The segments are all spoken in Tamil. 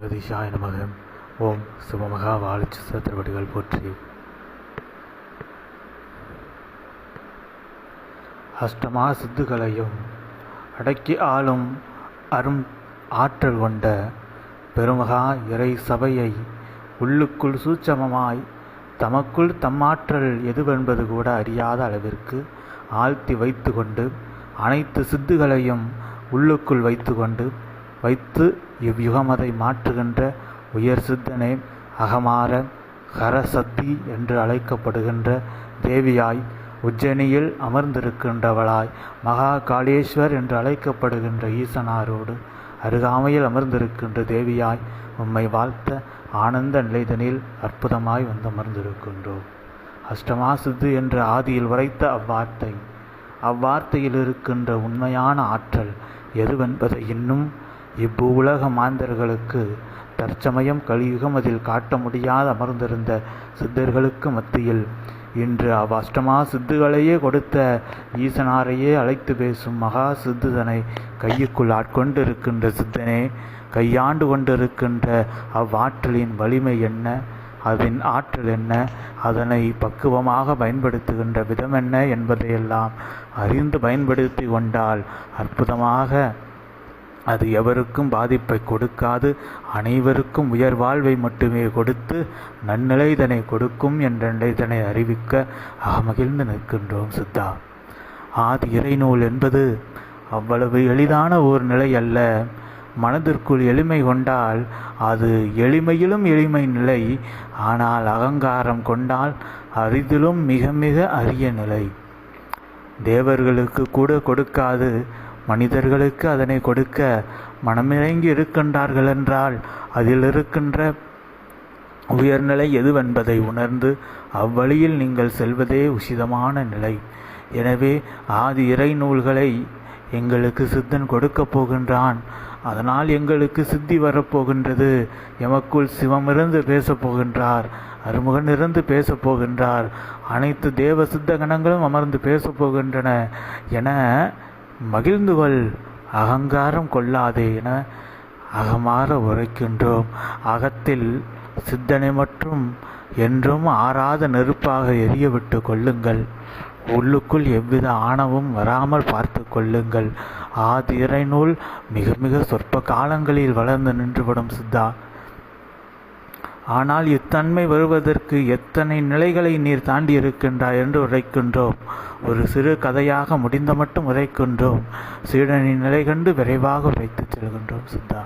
ஜெகதீஷாய நமக. ஓம் சிவமகா வாழிச்சு திருவடிகள் போற்றி. அஷ்டமா சித்துகளையும் அடக்கி ஆளும் அரும் ஆற்றல் கொண்ட பெருமகா இறை சபையை உள்ளுக்குள் சூட்சமமாய் தமக்குள் தம்மாற்றல் எதுவென்பது கூட அறியாத அளவிற்கு ஆழ்த்தி வைத்து கொண்டு அனைத்து சித்துகளையும் உள்ளுக்குள் வைத்து கொண்டு வைத்து இவ்யுகமதை மாற்றுகின்ற உயர் சித்தனே அகமார ஹரசத்தி என்று அழைக்கப்படுகின்ற தேவியாய் உஜ்ஜனியில் அமர்ந்திருக்கின்றவளாய் மகா காளேஸ்வர் என்று அழைக்கப்படுகின்ற ஈசனாரோடு அருகாமையில் அமர்ந்திருக்கின்ற தேவியாய் உம்மை வாழ்த்த ஆனந்த நிலைதனில் அற்புதமாய் வந்து அமர்ந்திருக்கின்றோம் அஷ்டமா சித்து என்ற ஆதியில் உரைத்த அவ்வார்த்தை அவ்வார்த்தையில் இருக்கின்ற உண்மையான ஆற்றல் எதுவென்பதை இன்னும் இவ்வுலக மாந்தர்களுக்கு தற்சமயம் கலியுகம் அதில் காட்ட முடியாத அமர்ந்திருந்த சித்தர்களுக்கு மத்தியில் இன்று அவ் அஷ்டமா சித்துகளையே கொடுத்த ஈசனாரையே அழைத்து பேசும் மகா சித்துதனை கையுக்குள் ஆட்கொண்டு இருக்கின்ற சித்தனே கையாண்டு கொண்டிருக்கின்ற அவ்வாற்றலின் வலிமை என்ன? அதன் ஆற்றல் என்ன? அதனை பக்குவமாக பயன்படுத்துகின்ற விதம் என்ன என்பதையெல்லாம் அறிந்து பயன்படுத்தி கொண்டால் அற்புதமாக அது எவருக்கும் பாதிப்பை கொடுக்காது. அனைவருக்கும் உயர் வாழ்வை மட்டுமே கொடுத்து நன்னிலை இதனை கொடுக்கும் என்ற இதனை அறிவிக்க அகமகிழ்ந்து நிற்கின்றோம் சித்தா. ஆதி இறைநூல் என்பது அவ்வளவு எளிதான ஒரு நிலை அல்ல. மனதிற்குள் எளிமை கொண்டால் அது எளிமையிலும் எளிமை நிலை. ஆனால் அகங்காரம் கொண்டால் அரிதிலும் மிக மிக அரிய நிலை. தேவர்களுக்கு கூட கொடுக்காது. மனிதர்களுக்கு அதனை கொடுக்க மனமிறங்கி இருக்கின்றார்கள் என்றால் அதில் இருக்கின்ற உயர்நிலை எதுவென்பதை உணர்ந்து அவ்வழியில் நீங்கள் செல்வதே உசிதமான நிலை. எனவே ஆதி இறை நூல்களை எங்களுக்கு சித்தன் கொடுக்கப் போகின்றான். அதனால் எங்களுக்கு சித்தி வரப்போகின்றது எமக்குள் சிவமிருந்து பேசப் போகின்றார். அருமுகன் இருந்து பேசப் போகின்றார். அனைத்து தேவ சித்த கணங்களும் அமர்ந்து பேசப் போகின்றன. என மகிழ்ந்து கொள் அகங்காரம் கொள்ளாதே என அகமாற உரைக்கின்றோம். அகத்தில் சித்தனை மற்றும் என்றும் ஆறாத நெருப்பாக எரியவிட்டு கொள்ளுங்கள். உள்ளுக்குள் எவ்வித ஆணவும் வராமல் பார்த்து கொள்ளுங்கள். ஆதி இறைநூல் மிக மிக சொற்ப காலங்களில் வளர்ந்து நின்றுவிடும் சித்தா. ஆனால் இத்தன்மை வருவதற்கு எத்தனை நிலைகளை நீர் தாண்டி இருக்கின்றாய் என்று உரைக்கின்றோம். ஒரு சிறு கதையாக முடிந்த மட்டும் உரைக்கின்றோம். சீடனின் நிலை கண்டு விரைவாக உரைத்து செல்கின்றோம் சித்தா.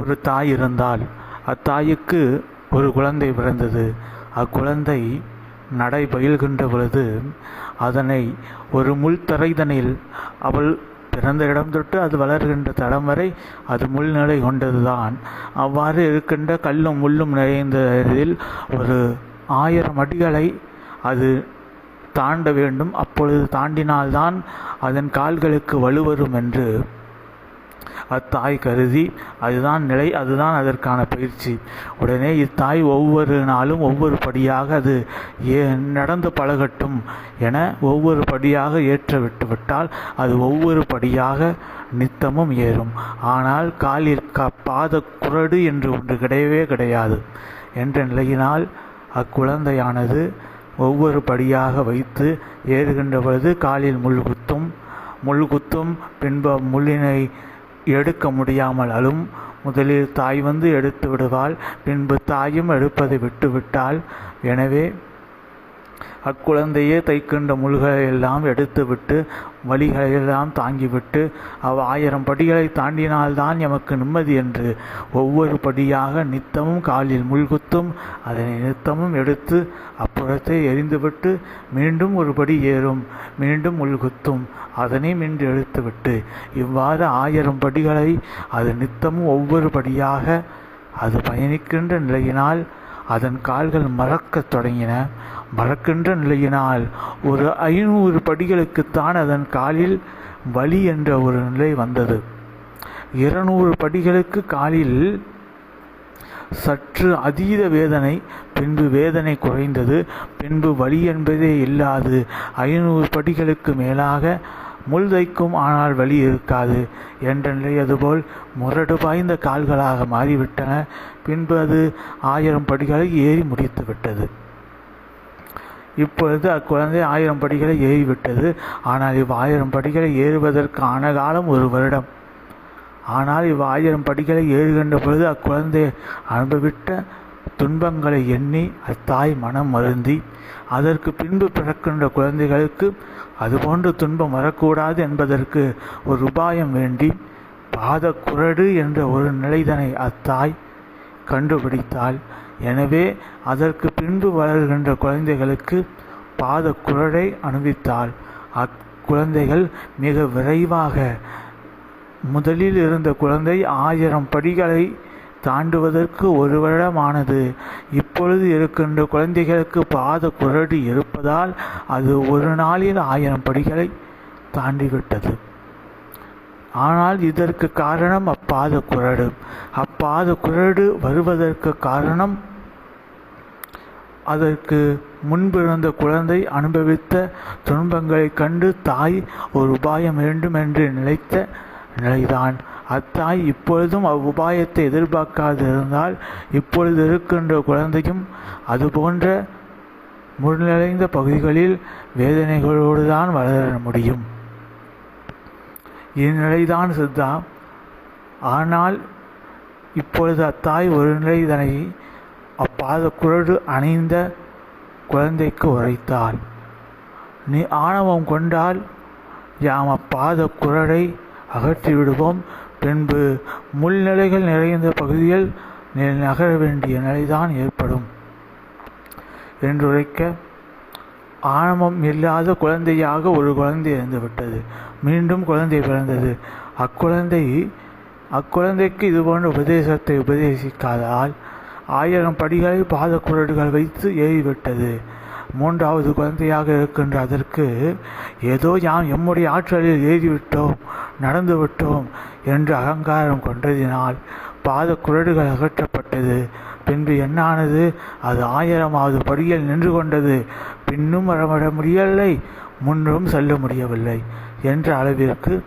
ஒரு தாய் இருந்தால் அத்தாய்க்கு ஒரு குழந்தை பிறந்தது. அக்குழந்தை நடை பயில்கின்ற பொழுது அதனை ஒரு முள் தரைதனில் அவள் பிறந்த இடம் தொட்டு அது வளர்கின்ற தடம் வரை அது முள்நிலை கொண்டதுதான். அவ்வாறு இருக்கின்ற கல்லும் முள்ளும் நிறைந்ததில் ஒரு ஆயிரம் அடிகளை அது தாண்ட வேண்டும். அப்பொழுது தாண்டினால்தான் அதன் கால்களுக்கு வலுவரும் என்று அத்தாய் கருதி அதுதான் நிலை அதுதான் அதற்கான பயிற்சி. உடனே இத்தாய் ஒவ்வொரு நாளும் ஒவ்வொரு படியாக அது ஏ நடந்து பழகட்டும் என ஒவ்வொரு படியாக ஏற்ற விட்டுவிட்டால் அது ஒவ்வொரு படியாக நித்தமும் ஏறும். ஆனால் காலில் க பாத குரடு என்று ஒன்று கிடையவே கிடையாது என்ற நிலையினால் அக்குழந்தையானது ஒவ்வொரு படியாக வைத்து ஏறுகின்ற பொழுது காலில் முள் குத்தும் முள் குத்தும் பின்பு முள்ளினை எடுக்க முடியாமல் அழும் முதலில் தாய் வந்து எடுத்து விடுவாள் பின்பு தாயும் எடுப்பதை விட்டுவிட்டாள். எனவே அக்குழந்தையே தைக்கின்ற முள்களை எல்லாம் எடுத்துவிட்டு வழிகளையெல்லாம் தாங்கிவிட்டு அவ் ஆயிரம் படிகளை தாண்டினால்தான் எமக்கு நிம்மதி என்று ஒவ்வொரு படியாக நித்தமும் காலில் முள்குத்தும் அதனை நித்தமும் எடுத்து அப்புறத்தை எரிந்துவிட்டு மீண்டும் ஒரு படி ஏறும் மீண்டும் முள்குத்தும் அதனை மீண்டு எடுத்துவிட்டு. இவ்வாறு ஆயிரம் படிகளை அது நித்தமும் ஒவ்வொரு படியாக அது பயணிக்கின்ற நிலையினால் அதன் கால்கள் மறக்கத் தொடங்கின. மறக்கின்ற நிலையினால் ஒரு ஐநூறு படிகளுக்குத்தான் அதன் காலில் வலி என்ற ஒரு நிலை வந்தது. இருநூறு படிகளுக்கு காலில் சற்று அதீத வேதனை பின்பு வேதனை குறைந்தது பின்பு வலி என்பதே இல்லாது ஐநூறு படிகளுக்கு மேலாக முள் தைக்கும் ஆனால் வலி இருக்காது என்ற நிலை அதுபோல் முரடு பாய்ந்த கால்களாக மாறிவிட்டன. பின்பு அது ஆயிரம் படிகளை ஏறி முடித்து விட்டது. இப்பொழுது அக்குழந்தை ஆயிரம் படிகளை ஏறிவிட்டது. ஆனால் இவ் ஆயிரம் படிகளை ஏறுவதற்கான காலம் ஒரு வருடம். ஆனால் இவ் ஆயிரம் படிகளை ஏறுகின்ற பொழுது அக்குழந்தை அனுபவித்த துன்பங்களை எண்ணி அத்தாய் மனம் வருந்தி. அதற்கு பின்பு பிறக்கின்ற குழந்தைகளுக்கு அதுபோன்ற துன்பம் வரக்கூடாது என்பதற்கு ஒரு உபாயம் வேண்டி பாத குரடு என்ற ஒரு நிலைதனை அத்தாய் கண்டுபிடித்தாள். எனவே அதற்கு பின்பு வளர்கின்ற குழந்தைகளுக்கு பாத குரடை அணிவித்தாள் அக்குழந்தைகள் மிக விரைவாக முதலில் இருந்த குழந்தை ஆயிரம் படிகளை தாண்டுவதற்கு ஒரு வருடமானது. இப்பொழுது இருக்கின்ற குழந்தைகளுக்கு பாத குரடி இருப்பதால் அது ஒரு நாளில் ஆயிரம் படிகளை தாண்டிவிட்டது. ஆனால் இதற்கு காரணம் அப்பாத குரடு அப்பாத குரடு வருவதற்கு காரணம் அதற்கு முன்பிறந்த குழந்தை அனுபவித்த துன்பங்களைக் கண்டு தாய் ஒரு உபாயம் வேண்டும் என்று நினைத்த நிலைதான். அத்தாய் இப்பொழுதும் அவ்வுபாயத்தை எதிர்பார்க்காதிருந்தால் இப்பொழுது இருக்கின்ற குழந்தையும் அதுபோன்ற முன்னிறைந்த பகுதிகளில் வேதனைகளோடு தான் வளர முடியும். இந்நிலைதான் சித்தா. ஆனால் இப்பொழுது அத்தாய் ஒரு நிலை இதனை அப்பாத குரடு அணிந்த குழந்தைக்கு உரைத்தாள். நீ ஆணவம் கொண்டால் யாம் அப்பாத குரடை அகற்றி விடுவோம் பின்பு முள்நிலைகள் நிறைந்த பகுதியில் நீ நகர வேண்டிய நிலைதான் ஏற்படும் என்றுரைக்க ஆணவம் இல்லாத குழந்தையாக ஒரு குழந்தை இருந்துவிட்டது மீண்டும் குழந்தை பிறந்தது. அக்குழந்தை அக்குழந்தைக்கு இதுபோன்ற உபதேசத்தை உபதேசிக்காதால் ஆயிரம் படிகளை பாத வைத்து ஏறிவிட்டது. மூன்றாவது குழந்தையாக இருக்கின்ற அதற்கு ஏதோ யாம் எம்முடைய ஆற்றலில் ஏறிவிட்டோம் நடந்துவிட்டோம் என்று அகங்காரம் கொண்டதினால் பாத குரடுகள் அகற்றப்பட்டது. பின்பு என்னானது? அது ஆயிரமாவது படியில் நின்று கொண்டது. பின்னும் வரவிட முடியவில்லை முன்னும் செல்ல முடியவில்லை என்ற அளவிற்கு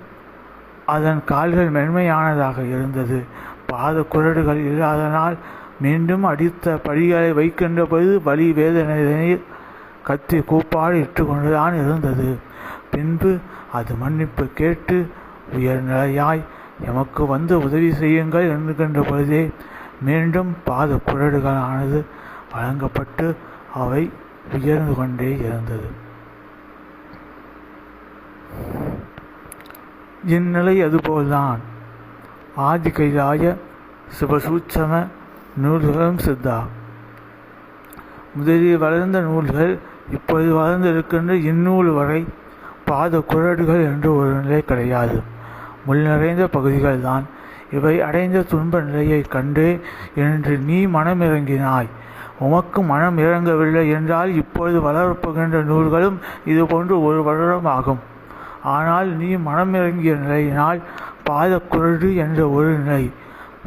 அதன் கால்கள் மென்மையானதாக இருந்தது. பாத குரடுகள் இல்லாதனால் மீண்டும் அடித்த பழிகளை வைக்கின்ற பொழுது வலி வேதனையில் கத்தி கூப்பாடு இட்டு கொண்டுதான் இருந்தது. பின்பு அது மன்னிப்பு கேட்டு உயர்நிலையாய் எமக்கு வந்து உதவி செய்யுங்கள் என்கின்ற பொழுதே மீண்டும் பாத குரடுகளானது வழங்கப்பட்டு அவை உயர்ந்து கொண்டே இருந்தது. இந்நிலை அதுபோல்தான். ஆதி கைலாய சிவசூட்சம நூல்களும் சித்தா. முதலில் வளர்ந்த நூல்கள் இப்பொழுது வளர்ந்திருக்கின்ற இந்நூல் வரை பாத குரடுகள் என்று ஒரு நிலை கிடையாது. முள் நிறைந்த பகுதிகள் தான் இவை அடைந்த துன்ப நிலையைக் கண்டு என்று நீ மனமிறங்கினாய். உமக்கு மனம் இறங்கவில்லை என்றால் இப்பொழுது வளரப்போகின்ற நூல்களும் இதுபோன்று ஒரு வருடம் ஆகும். ஆனால் நீ மனமிறங்கிய நிலையினால் பாதக்குரடு என்ற ஒரு நிலை.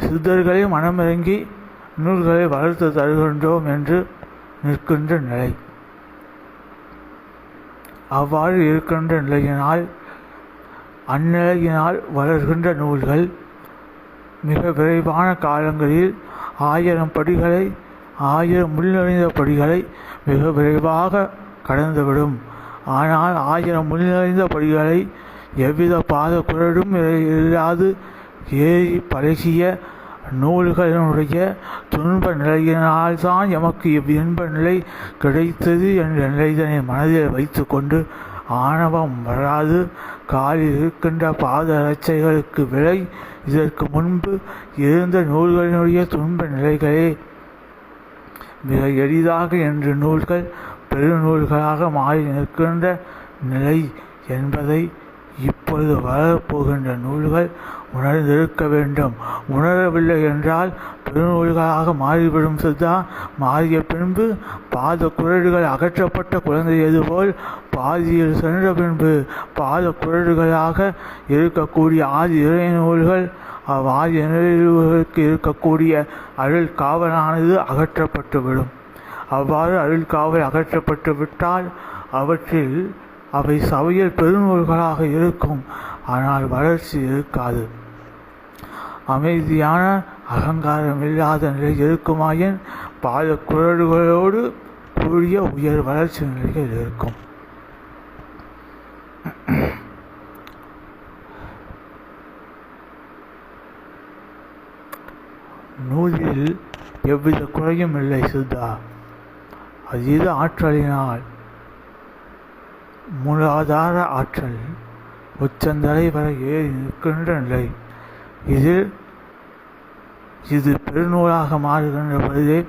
சித்தர்களே மனமிறங்கி நூல்களை வளர்த்து தருகின்றோம் என்று நிற்கின்ற நிலை. அவ்வாறு இருக்கின்ற நிலையினால் அந்நிலையினால் வளர்கின்ற நூல்கள் மிக விரைவான காலங்களில் ஆயிரம் படிகளை ஆயிரம் முள்நுழைந்த படிகளை மிக விரைவாக கடந்துவிடும். ஆனால் ஆயிரம் முள்நுழைந்த படிகளை எவ்வித பாத குரடும் இல்லாது ஏறி பழகிய நூல்களினுடைய துன்ப நிலையினால்தான் எமக்கு இவ்வின்ப நிலை கிடைத்தது என்ற நிலைதனை மனதில் வைத்துக்கொண்டு ஆணவம் வராது. காலில் இருக்கின்ற பாத இலச்சைகளுக்கு விலை. இதற்கு முன்பு இருந்த நூல்களினுடைய துன்ப நிலைகளே மிக எளிதாக என்று நூல்கள் பெருநூல்களாக மாறி நிற்கின்ற நிலை என்பதை இப்பொழுது வரப்போகின்ற நூல்கள் உணர்ந்திருக்க வேண்டும். உணரவில்லை என்றால் பெருநூல்களாக மாறிவிடும் சித்தா. மாறிய பின்பு பாத குரடுகள் அகற்றப்பட்ட குழந்தை போல் பாதியில் சென்ற பின்பு பாத குரடுகளாக இருக்கக்கூடிய ஆதி இறை நூல்கள் அவ்வாதி நிலைகளுக்கு இருக்கக்கூடிய அருள் காவலானது அகற்றப்பட்டுவிடும். அவ்வாறு அருள் காவல் அகற்றப்பட்டு விட்டால் அவற்றில் அவை சபையில் பெருநூல்களாக இருக்கும். ஆனால் வளர்ச்சி இருக்காது. அமைதியான அகங்காரம் இல்லாத நிலை இருக்குமாயின் பாத குரல்களோடு கூடிய உயர் வளர்ச்சி நிலைகள் இருக்கும். நூலில் எவ்வித குறையும் இல்லை சித்தா. அதீத ஆற்றலினால் மூலாதார ஆற்றல் உச்சந்தலை வரை ஏறி நிற்கின்ற நிலை. இதில் இது பெருநூலாக மாறுகின்ற பொழுது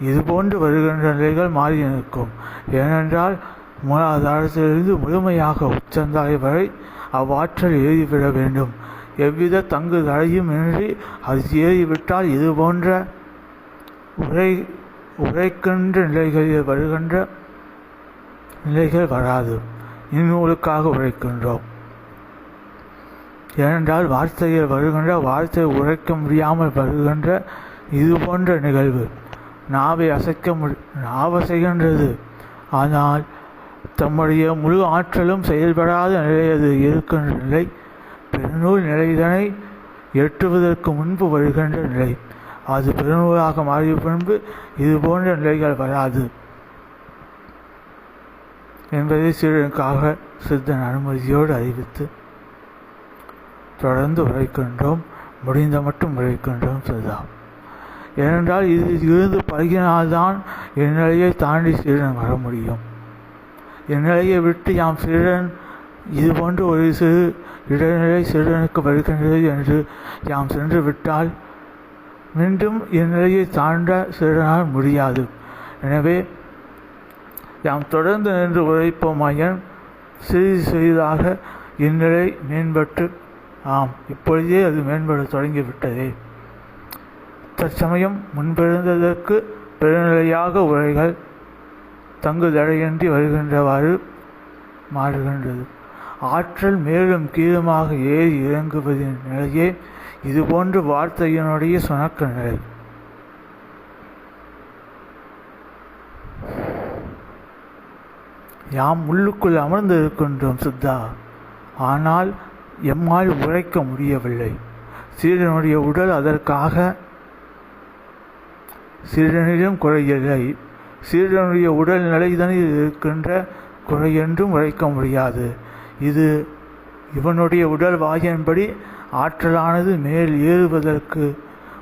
இதுபோன்று வருகின்ற நிலைகள் மாறி நிற்கும். ஏனென்றால் மூலாதாரத்திலிருந்து முழுமையாக உச்சந்தாய் வரை அவ்வாற்றல் ஏறிவிட வேண்டும். எவ்வித தங்கு தடையும் இன்றி அது ஏறிவிட்டால் இது போன்ற உரை உரைக்கின்ற நிலைகளில் வருகின்ற நிலைகள் வராது. இந்நூலுக்காக உழைக்கின்றோம் ஏனென்றால் வார்த்தையில் வருகின்ற வார்த்தை உழைக்க முடியாமல் வருகின்ற இது போன்ற நிகழ்வு. நாவை அசைக்க முடி நாவசைகின்றது ஆனால் தம்முடைய முழு ஆற்றலும் செயல்படாத நிலையது இருக்கின்ற நிலை பெருநூல் நிலைதனை எட்டுவதற்கு முன்பு வருகின்ற நிலை. அது பெருநூலாக மாறிய பின்பு இது போன்ற நிலைகள் வராது. என்பதை சீடனுக்காக சித்தன் அனுமதியோடு அறிவித்து தொடர்ந்து உழைக்கின்றோம் முடிந்த மட்டும் உழைக்கின்றோம் சிதா ஏனென்றால் இது இருந்து பழகினால்தான் என் நிலையை தாண்டி சீடன் வர முடியும். என் நிலையை விட்டு யாம் சீடன் இது போன்ற ஒரு சிறு இடைநிலை சீடனுக்கு வருகின்றது என்று யாம் சென்று விட்டால் மீண்டும் என் நிலையை தாண்ட சீடனால் முடியாது. எனவே யாம் தொடர்ந்து நின்று உழைப்போமாயன் சிறிது சிறிதாக இந்நிலை மேம்பட்டு ஆம் இப்பொழுதே அது மேம்பட தொடங்கிவிட்டதே. தற்சமயம் முன்பிருந்ததற்கு பெருநிலையாக உரைகள் தங்கு தடையின்றி வருகின்றவாறு மாறுகின்றது. ஆற்றல் மேலும் கீழுமாக ஏறி இறங்குவதின் நிலையே இதுபோன்ற வார்த்தையினுடைய சுணக்க நிலை. யாம் உள்ளுக்குள் அமர்ந்து இருக்கின்றோம் சித்தா. ஆனால் எம்மால் உழைக்க முடியவில்லை. சீடனுடைய உடல் அதற்காக சீடனிடம் குறையில்லை சீடனுடைய உடல் நிலைதனில் இருக்கின்ற குறையென்றும் உழைக்க முடியாது. இது இவனுடைய உடல் வாயின்படி ஆற்றலானது மேல் ஏறுவதற்கு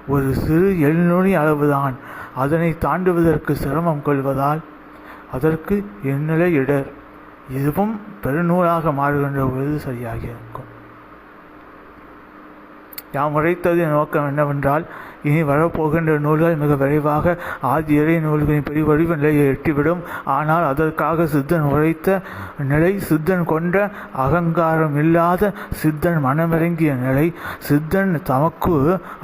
ஒரு சிறு எள்நுனி அளவுதான். அதனை தாண்டுவதற்கு சிரமம் கொள்வதால் அதற்கு எண்ணிலை இடர். இதுவும் பெருநூலாக மாறுகின்ற பொழுது சரியாக இருக்கும். யாம் உழைத்தது நோக்கம் என்னவென்றால் இனி வரப்போகின்ற நூல்கள் மிக விரைவாக ஆதி இறை நூல்களின் பெரிய வடிவ நிலையை எட்டிவிடும். ஆனால் அதற்காக சித்தன் உரைத்த நிலை சித்தன் கொண்ட அகங்காரம் இல்லாத சித்தன் மனமிறங்கிய நிலை சித்தன் தமக்கு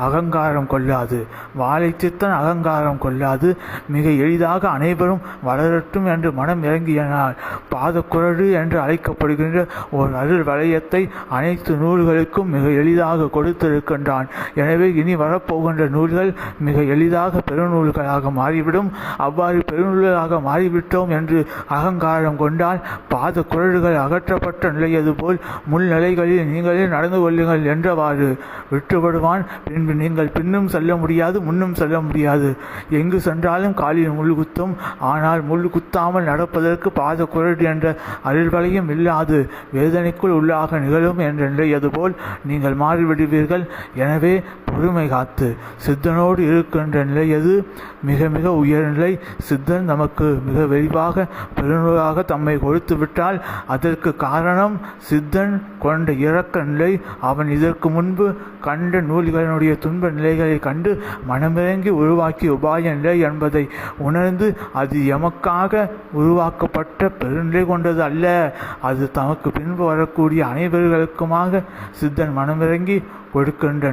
அகங்காரம் கொள்ளாது வாழை சித்தன் அகங்காரம் கொள்ளாது மிக எளிதாக அனைவரும் வளரட்டும் என்று மனம் இறங்கியனால் பாதக்குரடு என்று அழைக்கப்படுகின்ற ஒரு அருள் வளையத்தை அனைத்து நூல்களுக்கும் மிக எளிதாக கொடுத்திருக்கின்றான். எனவே இனி வரப்போகின்ற நூல்கள் மிக எளிதாக பெருநூல்களாக மாறிவிடும். அவ்வாறு பெருநூல்களாக மாறிவிட்டோம் என்று அகங்காரம் கொண்டால் பாத குரல்கள் அகற்றப்பட்ட நிலையது போல் முள்நிலைகளில் நீங்களே நடந்து கொள்ளுங்கள் என்றவாறு விட்டுவிடுவான். பின்பு நீங்கள் பின்னும் செல்ல முடியாது முன்னும் செல்ல முடியாது. எங்கு சென்றாலும் காலில் முள் குத்தும். ஆனால் முள் குத்தாமல் நடப்பதற்கு பாத குரடு என்ற அருள்வலையும் இல்லாது வேதனைக்குள் உள்ளாக நிகழும் என்ற நிலையது போல் நீங்கள் மாறிவிடுவீர்கள். எனவே பொறுமை காத்து சித்தனோடு இருக்கின்ற நிலை எது? மிக மிக உயர்நிலை சித்தன் நமக்கு மிக விரிவாக பெருநூலாக தம்மை கொடுத்து விட்டால் அதற்கு காரணம் சித்தன் கொண்ட இறக்க நிலை. அவன் இதற்கு முன்பு கண்ட நூல்களினுடைய துன்ப நிலைகளை கண்டு மனமிறங்கி உருவாக்கிய உபாய நிலை என்பதை உணர்ந்து அது எமக்காக உருவாக்கப்பட்ட பெருநிலை கொண்டது அல்ல. அது தமக்கு பின்பு வரக்கூடிய அனைவர்களுக்குமாக சித்தன் மனமிறங்கி கொடுக்கின்ற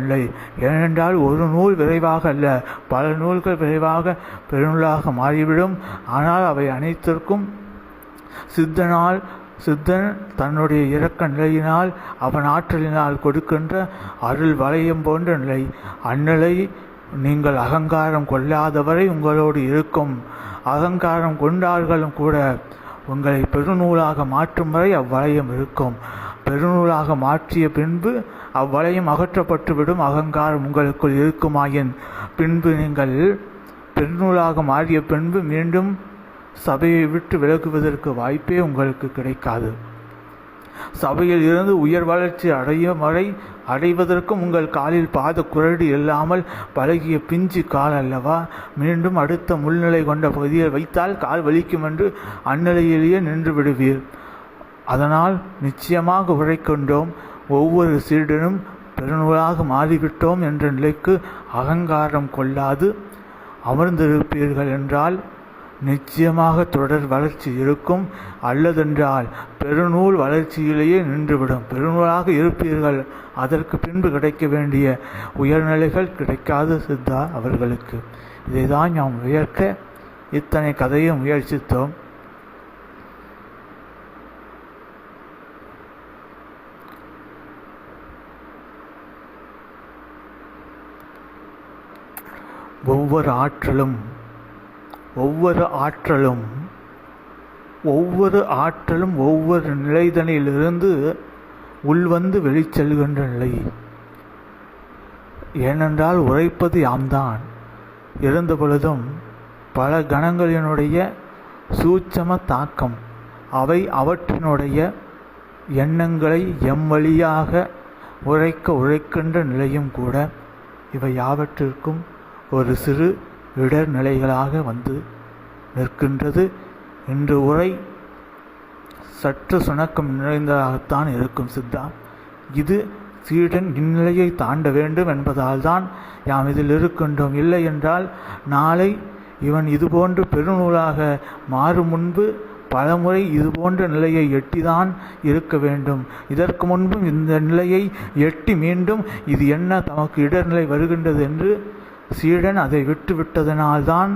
ஏனென்றால் ஒரு நூல் விரைவாக அல்ல பல நூல்கள் விரைவாக பெருநூலாக மாறிவிடும். ஆனால் அவை அனைத்திற்கும் சித்தனால் சித்தன் தன்னுடைய இறக்க நிலையினால் அவன் ஆற்றலினால் கொடுக்கின்ற அருள் வளையம் போன்ற நிலை. அந்நிலை நீங்கள் அகங்காரம் கொள்ளாதவரை உங்களோடு இருக்கும். அகங்காரம் கொண்டார்களும் கூட உங்களை பெருநூலாக மாற்றும் வரை அவ்வளையம் இருக்கும். பெருநூலாக மாற்றிய பின்பு அவ்வளையும் அகற்றப்பட்டுவிடும் அகங்காரம் உங்களுக்குள் இருக்குமாயின் பின்பு நீங்கள் பெண்ணூலாக மாறிய பின்பு மீண்டும் சபையை விட்டு விலகுவதற்கு வாய்ப்பே உங்களுக்கு கிடைக்காது. சபையில் இருந்து உயர் வளர்ச்சி அடையும் வரை அடைவதற்கும் உங்கள் காலில் பாத குரடி இல்லாமல் பழகிய பிஞ்சு கால் அல்லவா? மீண்டும் அடுத்த முள்நிலை கொண்ட பகுதியில் வைத்தால் கால் வலிக்கும் என்று அந்நிலையிலேயே நின்று விடுவீர். அதனால் நிச்சயமாக உழைக்கொண்டோம் ஒவ்வொரு சீடனும் பெருநூலாக மாறிவிட்டோம் என்ற நிலைக்கு அகங்காரம் கொள்ளாது அமர்ந்திருப்பீர்கள் என்றால் நிச்சயமாக தொடர் வளர்ச்சி இருக்கும். அல்லதென்றால் பெருநூல் வளர்ச்சியிலேயே நின்றுவிடும். பெருநூலாக இருப்பீர்கள். அதற்கு பின்பு கிடைக்க வேண்டிய உயர்நிலைகள் கிடைக்காது சித்தா அவர்களுக்கு. இதை தான் நாம் உயர்க்க இத்தனை கதையை முயற்சித்தோம். ஒவ்வொரு ஆற்றலும் ஒவ்வொரு ஆற்றலும் ஒவ்வொரு ஆற்றலும் ஒவ்வொரு நிலைதனிலிருந்து உள்வந்து வெளிச்செல்கின்ற நிலை. ஏனென்றால் உழைப்பது யாம்தான். இருந்த பொழுதும் பல கணங்களினுடைய சூட்சம தாக்கம் அவை அவற்றினுடைய எண்ணங்களை எம் வழியாக உழைக்க உழைக்கின்ற நிலையும் கூட இவை யாவற்றிற்கும் ஒரு சிறு இடர்நிலைகளாக வந்து நிற்கின்றது. இன்று உரை சற்று சுணக்கம் நிறைந்ததாகத்தான் இருக்கும் சித்தா இது சீடன் இந்நிலையை தாண்ட வேண்டும் என்பதால் தான் யாம் இதில் இருக்கின்றோம். இல்லை என்றால் நாளை இவன் இதுபோன்று பெருநூலாக மாறும் முன்பு பலமுறை இதுபோன்ற நிலையை எட்டிதான் இருக்க வேண்டும். இதற்கு முன்பும் இந்த நிலையை எட்டி மீண்டும் இது என்ன தமக்கு இடர்நிலை வருகின்றது என்று சீடன் அதை விட்டு விட்டதனால்தான்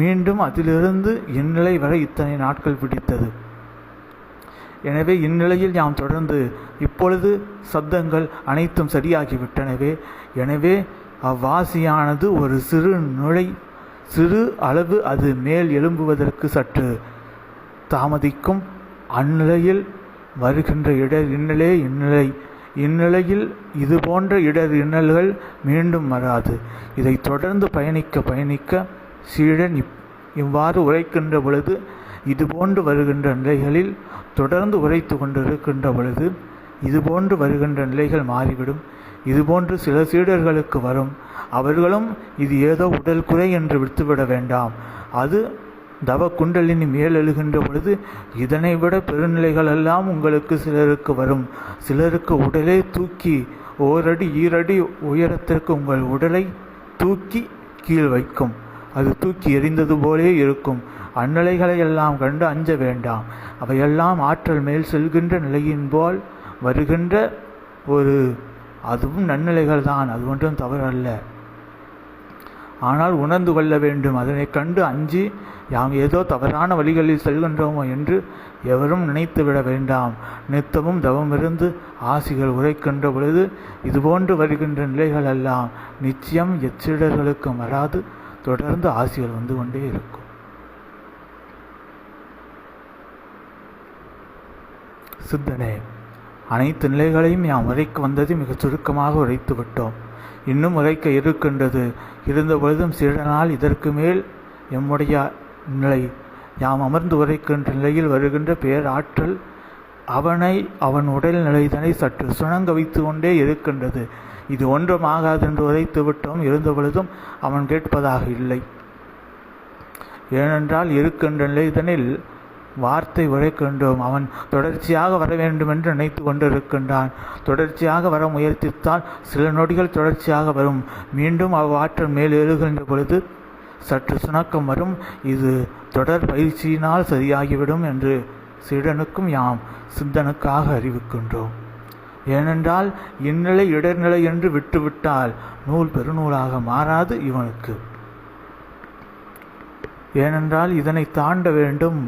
மீண்டும் அதிலிருந்து இந்நிலை வரை இத்தனை நாட்கள் பிடித்தது. எனவே இந்நிலையில் நாம் தொடர்ந்து இப்பொழுது சப்தங்கள் அனைத்தும் சரியாகிவிட்டனவே. எனவே அவ்வாசியானது ஒரு சிறு நுழை சிறு அளவு அது மேல் எழும்புவதற்கு சற்று தாமதிக்கும். அந்நிலையில் வருகின்ற இடர் இந்நிலை இந்நிலை. இந்நிலையில் இது போன்ற இடர் இன்னல்கள் மீண்டும் வராது. இதை தொடர்ந்து பயணிக்க பயணிக்க சீடன் இப் இவ்வாறு உரைக்கின்ற பொழுது இதுபோன்று வருகின்ற நிலைகளில் தொடர்ந்து உரைத்து கொண்டிருக்கின்ற பொழுது இதுபோன்று வருகின்ற நிலைகள் மாறிவிடும். இதுபோன்று சில சீடர்களுக்கு வரும். அவர்களும் இது ஏதோ உடல் குறை என்று விட்டுவிட வேண்டாம். அது தவ குண்டலினி மேலெழுகின்ற பொழுது இதனை விட பெருநிலைகள் எல்லாம் உங்களுக்கு சிலருக்கு வரும். சிலருக்கு உடலை தூக்கி ஓரடி ஈரடி உயரத்திற்கு உங்கள் உடலை தூக்கி கீழ் வைக்கும். அது தூக்கி எறிந்தது போலே இருக்கும். அந்நிலைகளை எல்லாம் கண்டு அஞ்ச வேண்டாம். அவையெல்லாம் ஆற்றல் மேல் செல்கின்ற நிலையின் போல் வருகின்ற ஒரு அதுவும் நன்னிலைகள் தான் அது ஒன்றும் தவறல்ல. ஆனால் உணர்ந்து கொள்ள வேண்டும். அதனை கண்டு அஞ்சி யாம் ஏதோ தவறான வழிகளில் செல்கின்றோமோ என்று எவரும் நினைத்துவிட வேண்டாம். நித்தமும் தவமிருந்து ஆசிகள் உரைக்கின்ற பொழுது இதுபோன்று வருகின்ற நிலைகள் எல்லாம் நிச்சயம் எச்சிடர்களுக்கும் வராது தொடர்ந்து ஆசிகள் வந்து கொண்டே இருக்கும். சித்தனே அனைத்து நிலைகளையும் யாம் உரைக்கு வந்தது மிகச் சுருக்கமாக உரைத்து விட்டோம். இன்னும் உரைக்க இருக்கின்றது. இருந்த பொழுதும் சிறனால் இதற்கு மேல் எம்முடைய நிலை. யாம் அமர்ந்து உரைக்கின்ற நிலையில் வருகின்ற பேராற்றல் அவனை அவன் உடல் நிலைதனை சற்று சுணங்க வைத்து கொண்டே இருக்கின்றது. இது ஒன்றும் ஆகாது என்று உரைத்து விட்டோம். இருந்த பொழுதும் அவன் கேட்பதாக இல்லை. ஏனென்றால் இருக்கின்ற நிலைதனில் வார்த்தை உழைக்கின்றோம் அவன் தொடர்ச்சியாக வர வேண்டும் என்று நினைத்து கொண்டிருக்கின்றான். தொடர்ச்சியாக வர முயற்சித்தால் சில நொடிகள் தொடர்ச்சியாக வரும். மீண்டும் அவ்வாற்றல் மேல் எழுகின்ற பொழுது சற்று சுணக்கம் வரும். இது தொடர் பயிற்சியினால் சரியாகிவிடும் என்று சீடனுக்கும் யாம் சிந்தனுக்காக அறிவிக்கின்றோம். ஏனென்றால் இந்நிலை இடர்நிலை என்று விட்டுவிட்டால் நூல் பெருநூலாக மாறாது இவனுக்கு. ஏனென்றால் இதனை தாண்ட வேண்டும்.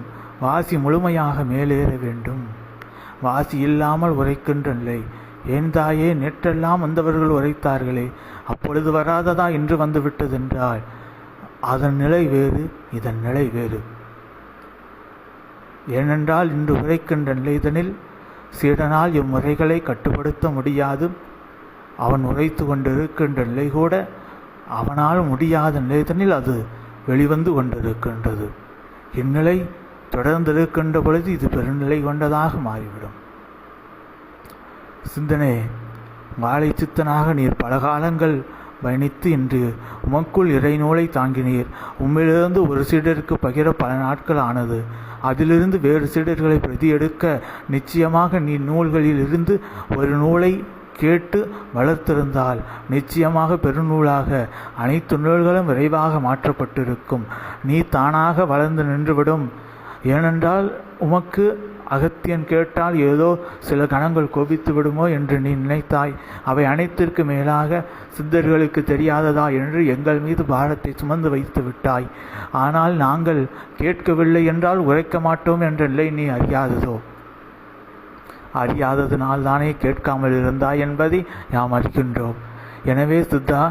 வாசி முழுமையாக மேலேற வேண்டும். வாசி இல்லாமல் உரைக்கின்ற நிலை. ஏன்தாயே நேற்றெல்லாம் வந்தவர்கள் உரைத்தார்களே அப்பொழுது வராததா இன்று வந்துவிட்டதென்றால் அதன் நிலை வேறு இதன் நிலை வேறு. ஏனென்றால் இன்று உரைக்கின்ற நிலைதனில் சீடனால் இம்முறைகளை கட்டுப்படுத்த முடியாது. அவன் உரைத்து கொண்டிருக்கின்ற நிலை கூட அவனால் முடியாத நிலைதனில் அது வெளிவந்து கொண்டிருக்கின்றது. இந்நிலை தொடர்ந்திருக்கின்ற பொழுது இது பெருநிலை கொண்டதாக மாறிவிடும். சிந்தனை வாழை சித்தனாக நீர் பல காலங்கள் பயணித்து இன்று உமக்குள் இறைநூலை தாங்கினீர். உம்மிலிருந்து ஒரு சீடருக்கு பகிர பல நாட்கள் ஆனது. அதிலிருந்து வேறு சீடர்களை பிரதி எடுக்க நிச்சயமாக நீ நூல்களில் இருந்து ஒரு நூலை கேட்டு வளர்த்திருந்தால் நிச்சயமாக பெருநூலாக அனைத்து நூல்களும் விரைவாக மாற்றப்பட்டிருக்கும். நீ தானாக வளர்ந்து நின்றுவிடும். ஏனென்றால் உமக்கு அகத்தியன் கேட்டால் ஏதோ சில கணங்கள் கோபித்து விடுமோ என்று நீ நினைத்தாய். அவை அனைத்திற்கு மேலாக சித்தர்களுக்கு தெரியாததா என்று எங்கள் மீது பாரத்தை சுமந்து வைத்து விட்டாய். ஆனால் நாங்கள் கேட்கவில்லை என்றால் உரைக்க மாட்டோம் என்ற நிலை நீ அறியாததோ? அறியாததினால் தானே கேட்காமல் இருந்தாய் என்பதை நாம் அறிகின்றோம். எனவே சித்தா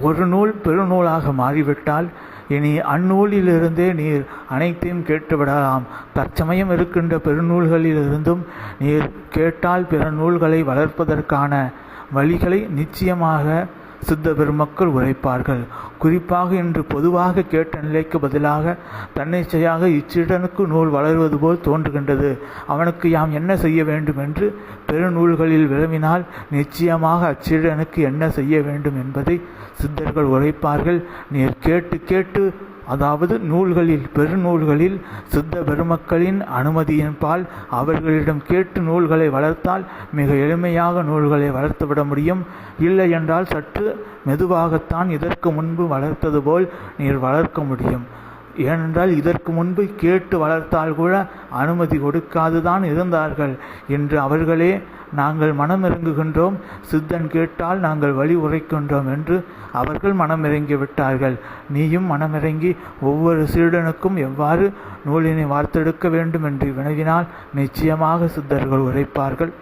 ஒரு நூல் பெருநூலாக மாறிவிட்டால் இனி அந்நூலிலிருந்தே நீர் அனைத்தையும் கேட்டுவிடலாம். தற்சமயம் இருக்கின்ற பெருநூல்களிலிருந்தும் நீர் கேட்டால் பிற நூல்களை வளர்ப்பதற்கான வழிகளை நிச்சயமாக சித்த பெருமக்கள் உரைப்பார்கள். குறிப்பாக இன்று பொதுவாக கேட்ட நிலைக்கு பதிலாக தன்னிச்சையாக இச்சிடனுக்கு நூல் வளருவது போல் தோன்றுகின்றது. அவனுக்கு யாம் என்ன செய்ய வேண்டும் என்று பெருநூல்களில் விளம்பினால் நிச்சயமாக அச்சிடனுக்கு என்ன செய்ய வேண்டும் என்பதை சித்தர்கள் உழைப்பார்கள் நீர் கேட்டு கேட்டு அதாவது நூல்களில் பெருநூல்களில் சித்த பெருமக்களின் அனுமதியின்பால் அவர்களிடம் கேட்டு நூல்களை வளர்த்தால் மிக எளிமையாக நூல்களை வளர்த்துவிட முடியும். இல்லை என்றால் சற்று மெதுவாகத்தான் இதற்கு முன்பு வளர்த்தது போல் நீர் வளர்க்க முடியும். ஏனென்றால் இதற்கு முன்பு கேட்டு வளர்த்தால் கூட அனுமதி கொடுக்காதுதான் இருந்தார்கள். என்று அவர்களே நாங்கள் மனமிறங்குகின்றோம் சித்தன் கேட்டால் நாங்கள் வழி உரைக்கின்றோம் என்று அவர்கள் மனமிறங்கி விட்டார்கள். நீயும் மனமிறங்கி ஒவ்வொரு சீடனுக்கும் எவ்வாறு நூலினை வார்த்தெடுக்க வேண்டும் என்று வினவினால் நிச்சயமாக சித்தர்கள் உரைப்பார்கள்.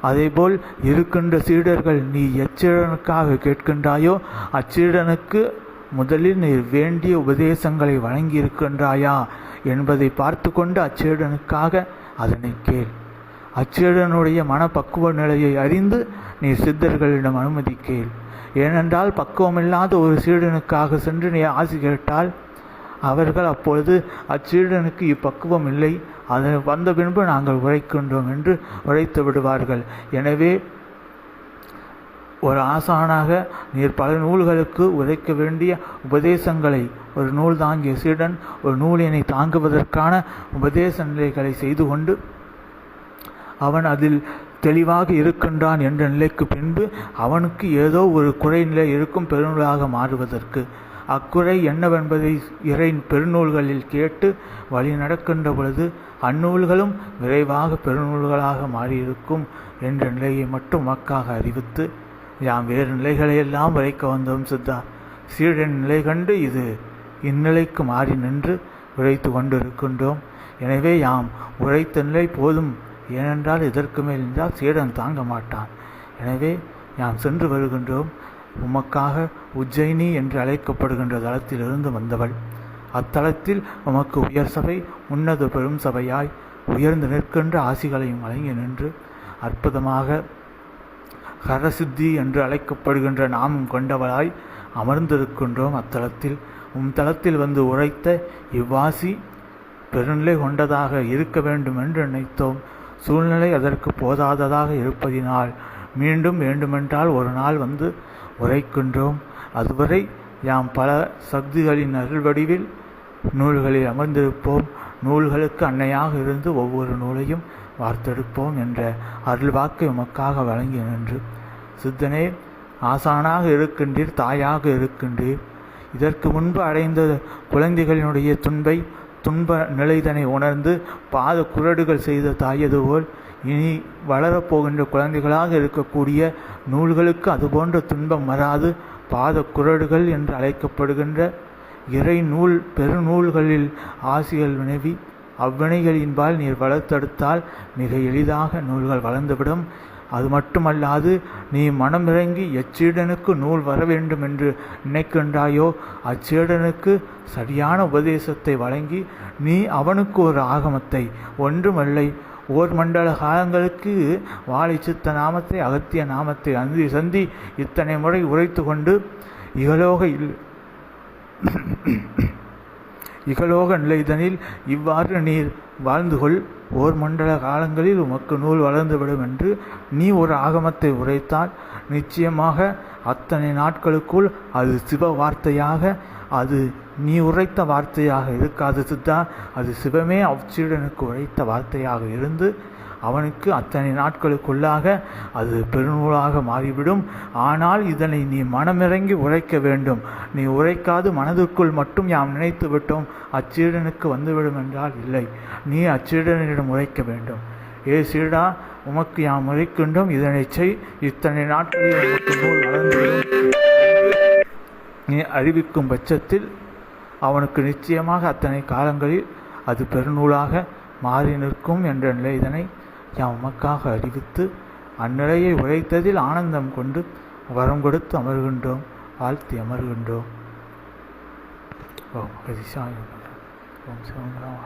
அதேபோல் இருக்கின்ற சீடர்கள் நீ எச்சீடனுக்காக கேட்கின்றாயோ? அச்சீடனுக்கு முதலில் நீ வேண்டிய உபதேசங்களை வழங்கியிருக்கின்றாயா? என்பதை பார்த்து கொண்டு அச்சீடனுக்காக அதனை கேள். அச்சீடனுடைய மனப்பக்குவ நிலையை அறிந்து நீ சித்தர்களிடம் அனுமதி கேள் ஏனென்றால் பக்குவமில்லாத ஒரு சீடனுக்காக சென்று நீ ஆசி கேட்டால் அவர்கள் அப்பொழுது அச்சீடனுக்கு இப்பக்குவம் இல்லை அது வந்த பின்பு நாங்கள் உழைக்கின்றோம் என்று உழைத்து விடுவார்கள். எனவே ஒரு ஆசானாக நீர் பல நூல்களுக்கு உதைக்க வேண்டிய உபதேசங்களை ஒரு நூல் தாங்கிய சீடன் ஒரு நூலினை தாங்குவதற்கான உபதேச நிலைகளை செய்து கொண்டு அவன் அதில் தெளிவாக இருக்கின்றான் என்ற நிலைக்கு பின்பு அவனுக்கு ஏதோ ஒரு குறைநிலை இருக்கும் பெருநூலாக மாறுவதற்கு. அக்குறை என்னவென்பதை இறை பெருநூல்களில் கேட்டு வழி நடக்கின்ற பொழுது அந்நூல்களும் விரைவாக பெருநூல்களாக மாறியிருக்கும் என்ற நிலையை மட்டும் மக்காக அறிவித்து யாம் வேறு நிலைகளையெல்லாம் வரைக்க வந்தோம் சித்தா. சீடன் நிலை கண்டு இது இந்நிலைக்கு மாறி நின்று உழைத்து கொண்டிருக்கின்றோம். எனவே யாம் உழைத்த நிலை போதும் ஏனென்றால் இதற்கு மேல் நின்றால் சீடன் தாங்க மாட்டான். எனவே நாம் சென்று வருகின்றோம். உமக்காக உஜ்ஜயினி என்று அழைக்கப்படுகின்ற தளத்திலிருந்து வந்தவள். அத்தலத்தில் உமக்கு உயர் சபை உன்னத பெரும் சபையாய் உயர்ந்து நிற்கின்ற ஆசிகளையும் வழங்கி நின்று அற்புதமாக ஹரசித்தி என்று அழைக்கப்படுகின்ற நாமும் கொண்டவளாய் அமர்ந்திருக்கின்றோம் அத்தலத்தில் உம் தளத்தில் வந்து உரைத்த இவ்வாசி பெருநிலை கொண்டதாக இருக்க வேண்டும் என்று நினைத்தோம். சூழ்நிலை அதற்கு போதாததாக இருப்பதினால் மீண்டும் வேண்டுமென்றால் ஒரு நாள் வந்து உரைக்கின்றோம். அதுவரை யாம் பல சக்திகளின் அருள் வடிவில் நூல்களில் அமர்ந்திருப்போம். நூல்களுக்கு அன்னையாக இருந்து ஒவ்வொரு நூலையும் வார்த்தெடுப்போம் என்ற அருள்வாக்கை உமக்காக வழங்கி நின்று சித்தனே ஆசானாக இருக்கின்றீர் தாயாக இருக்கின்றீர். இதற்கு முன்பு அடைந்த குழந்தைகளினுடைய துன்பை துன்ப நிலைதனை உணர்ந்து பாத குரடுகள் செய்த தாயது போல் இனி வளரப்போகின்ற குழந்தைகளாக இருக்கக்கூடிய நூல்களுக்கு அதுபோன்ற துன்பம் வராது. பாத குரடுகள் என்று அழைக்கப்படுகின்ற இறை நூல் பெருநூல்களில் ஆசிகள் வினவி அவ்வினைகளின்பால் நீர் வளர்த்தெடுத்தால் மிக எளிதாக நூல்கள் வளர்ந்துவிடும். அது மட்டுமல்லாது நீ மனமிறங்கி எச்சீடனுக்கு நூல் வர வேண்டும் என்று நினைக்கின்றாயோ அச்சீடனுக்கு சரியான உபதேசத்தை வழங்கி நீ அவனுக்கு ஒரு ஆகமத்தை. ஒன்றுமல்லை. ஓர் மண்டல காலங்களுக்கு வாழை சித்த நாமத்தை அகத்திய நாமத்தை அந்தி சந்தி இத்தனை முறை உரைத்து கொண்டு இகலோக இல் இகலோக நிலைதனில் இவ்வாறு நீர் வாழ்ந்து கொள் ஓர் மண்டல காலங்களில் உமக்கு நூல் வளர்ந்துவிடும் என்று நீ ஒரு ஆகமத்தை உரைத்தால். நிச்சயமாக அத்தனை நாட்களுக்குள் அது சிவ வார்த்தையாக அது நீ உரைத்த வார்த்தையாக இருக்காது சித்தா. அது சிவமே அவ்சீடனுக்கு உரைத்த வார்த்தையாக இருந்து அவனுக்கு அத்தனை நாட்களுக்குள்ளாக அது பெருநூலாக மாறிவிடும். ஆனால் இதனை நீ மனமிறங்கி உரைக்க வேண்டும். நீ உரைக்காது மனதுக்குள் மட்டும் யாம் நினைத்து விட்டோம். அச்சீடனுக்கு வந்துவிடும் என்றால் இல்லை. நீ அச்சீடனிடம் உரைக்க வேண்டும். ஏ சீடா உமக்கு யாம் உரைக்கின்றோம். இதனை செய். இத்தனை நாட்களில் உமக்கு நூல் வளர்ந்துவிடும் நீ அறிவிக்கும் பட்சத்தில் அவனுக்கு நிச்சயமாக அத்தனை காலங்களில் அது பெருநூலாக மாறி நிற்கும் என்ற நிலை இதனை எமக்காக அறிவித்து அந்நிலையை உழைத்ததில் ஆனந்தம் கொண்டு வரம் கொடுத்து அமர்கின்றோம் வாழ்த்தி அமர்கின்றோம். ஓம் ஹரிசாய ஓம் சிவம் ராம